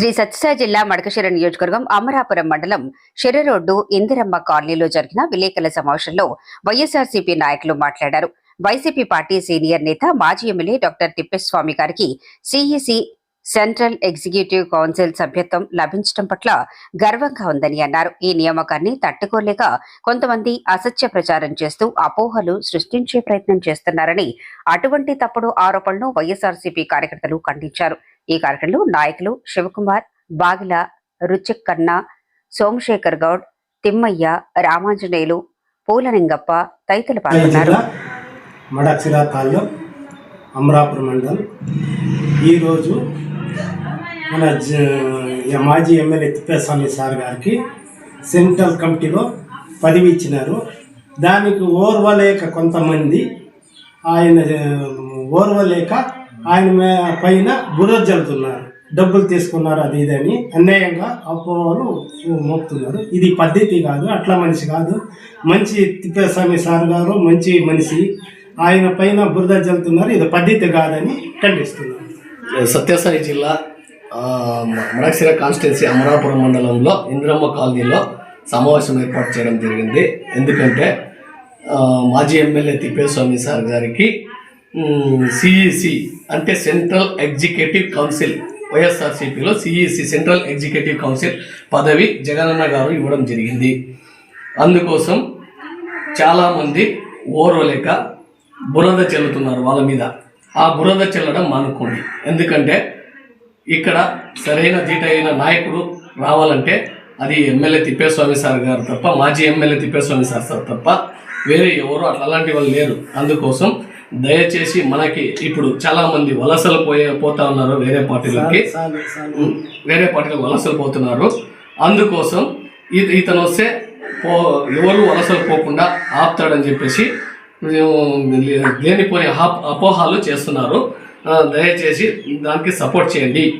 శ్రీ సత్యసాయి జిల్లా మడకశిర నియోజకవర్గం అమరాపురం మండలం రోడ్డు ఇందిరమ్మ కాలనీలో జరిగిన విలేకరుల సమావేశంలో వైఎస్ఆర్సీపీ నాయకులు మాట్లాడారు. వైసీపీ పార్టీ సీనియర్ నేత మాజీ ఎమ్మెల్యే డాక్టర్ తిప్పేస్వామి గారికి సిఈసి సెంట్రల్ ఎగ్జిక్యూటివ్ కౌన్సిల్ సభ్యత్వం లభించడం పట్ల గర్వంగా ఉందని అన్నారు. ఈ నియామకాన్ని తట్టుకోలేక కొంతమంది అసత్య ప్రచారం చేస్తూ అపోహలు సృష్టించే ప్రయత్నం చేస్తున్నారని అటువంటి తప్పుడు ఆరోపణలు వైఎస్ఆర్సీపీ కార్యకర్తలు ఖండించారు. ఈ కార్యక్రమంలో నాయకులు శివకుమార్ బాగిల రుచిక్ కన్నా సోమశేఖర్ గౌడ్ తిమ్మయ్య రామాంజనేయులు పూలనింగప్ప తదితరులు పాల్గొన్నారు. అమరాపురం మండలం. ఈరోజు మన మాజీ ఎమ్మెల్యే తిప్పేస్వామి సార్ గారికి సెంట్రల్ కమిటీలో పదవి ఇచ్చినారు. దానికి ఓర్వలేక కొంతమంది ఆయన ఓర్వలేక ఆయన పైన బురద జల్లుతున్నారు. డబ్బులు తీసుకున్నారు అది ఇది అని అన్యాయంగా అపోహలు మోపుతున్నారు. ఇది పద్ధతి కాదు అట్లా మనిషి కాదు. మంచి తిప్పేస్వామి సార్ గారు మంచి మనిషి. ఆయన పైన బురద జల్లుతున్నారు ఇది పద్ధతి కాదని ఖండిస్తున్నారు. సత్యసాయి జిల్లా ఆ, మడక్సిర కాన్స్టిట్యున్సీ అమరాపురం మండలంలో ఇంద్రమ్మ కాలనీలో సమావేశం ఏర్పాటు చేయడం జరిగింది. ఎందుకంటే మాజీ ఎమ్మెల్యే తిప్పేస్వామి సార్ గారికి సిఈసి అంటే సెంట్రల్ ఎగ్జిక్యూటివ్ కౌన్సిల్ వైఎస్ఆర్సీపీలో సిఈసి సెంట్రల్ ఎగ్జిక్యూటివ్ కౌన్సిల్ పదవి జగనన్న గారు ఇవ్వడం జరిగింది. అందుకోసం చాలామంది ఓర్వలేక బురద చెల్లుతున్నారు వాళ్ళ మీద. ఆ బురద చెల్లడం మానుకోండి. ఎందుకంటే ఇక్కడ సరైన దీటైన నాయకుడు రావాలంటే అది ఎమ్మెల్యే తిప్పేస్వామి సార్ గారు తప్ప మాజీ ఎమ్మెల్యే తిప్పేస్వామి సార్ సార్ తప్ప వేరే ఎవరు అట్లాంటి వాళ్ళు లేరు. అందుకోసం దయచేసి మనకి ఇప్పుడు చాలా మంది వలసలు పోయే పోతా ఉన్నారు వేరే పార్టీలకి. వేరే పార్టీలకు వలసలు పోతున్నారు. అందుకోసం ఇత- ఇతను వస్తే పో ఎవరు వలసలు పోకుండా ఆపుతాడని చెప్పేసి లేనిపోని అపోహాలు చేస్తున్నారు. దయచేసి దానికి సపోర్ట్ చేయండి.